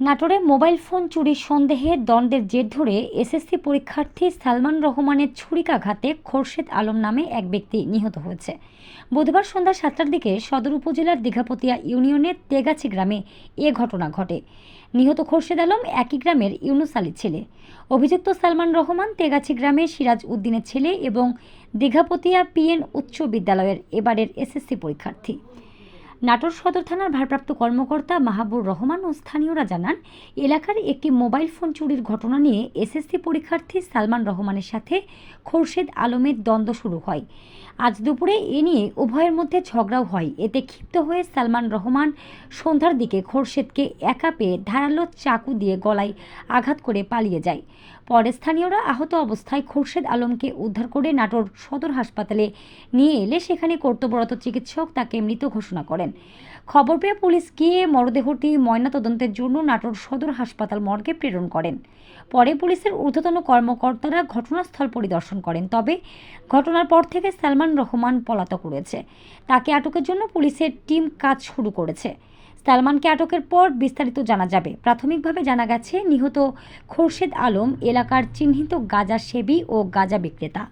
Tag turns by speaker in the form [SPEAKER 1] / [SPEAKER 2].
[SPEAKER 1] নাটোরে mobile phone চুরির সন্দেহে দণ্ডের জের ধরে এসএসসি পরীক্ষার্থী সালমান রহমানের ছুরিকাঘাতে খোরশেদ আলম নামে এক ব্যক্তি নিহত হয়েছে। বুধবার সন্ধ্যা সাতটার দিকে সদর উপজেলার দীঘাপতিয়া ইউনিয়নের তেগাছি গ্রামে এ ঘটনা ঘটে। নিহত খোরশেদ আলম একই গ্রামের ইউনুস আলীর ছেলে। অভিযুক্ত সালমান রহমান তেগাছি গ্রামের সিরাজ উদ্দিনের ছেলে এবং দীঘাপতিয়া পিএন উচ্চ বিদ্যালয়ের এবারের এসএসসি পরীক্ষার্থী। নাটোর সদর থানার ভারপ্রাপ্ত কর্মকর্তা মাহাবুর রহমান ও স্থানীয়রা জানান, এলাকার একটি মোবাইল ফোন চুরির ঘটনা নিয়ে এসএসসি পরীক্ষার্থী সালমান রহমানের সাথে খোরশেদ আলমের দ্বন্দ্ব শুরু হয়। আজ দুপুরে এ নিয়ে উভয়ের মধ্যে ঝগড়াও হয়। এতে ক্ষিপ্ত হয়ে সালমান রহমান সন্ধ্যার দিকে খোরশেদকে একা পেয়ে ধারালো চাকু দিয়ে গলায় আঘাত করে পালিয়ে যায়। পরে স্থানীয়রা আহত অবস্থায় খোরশেদ আলমকে উদ্ধার করে নাটোর সদর হাসপাতালে নিয়ে এলে সেখানে কর্তব্যরত চিকিৎসক তাকে মৃত ঘোষণা করেন। খবর পেয়ে পুলিশ গিয়ে মরদেহটি ময়নাতদন্তের জন্য নাটোর সদর হাসপাতাল মর্গে প্রেরণ করেন। পরে পুলিশের ঊর্ধ্বতন কর্মকর্তারা ঘটনাস্থল পরিদর্শন করেন। তবে ঘটনার পর থেকে সালমান রহমান পলাতক রয়েছে। তাকে আটকের জন্য পুলিশের টিম কাজ শুরু করেছে। সালমানকে আটকের পর বিস্তারিত জানা যাবে। প্রাথমিকভাবে জানা গেছে, নিহত খোরশেদ আলম এলাকার চিহ্নিত গাঁজা সেবী ও গাঁজা বিক্রেতা।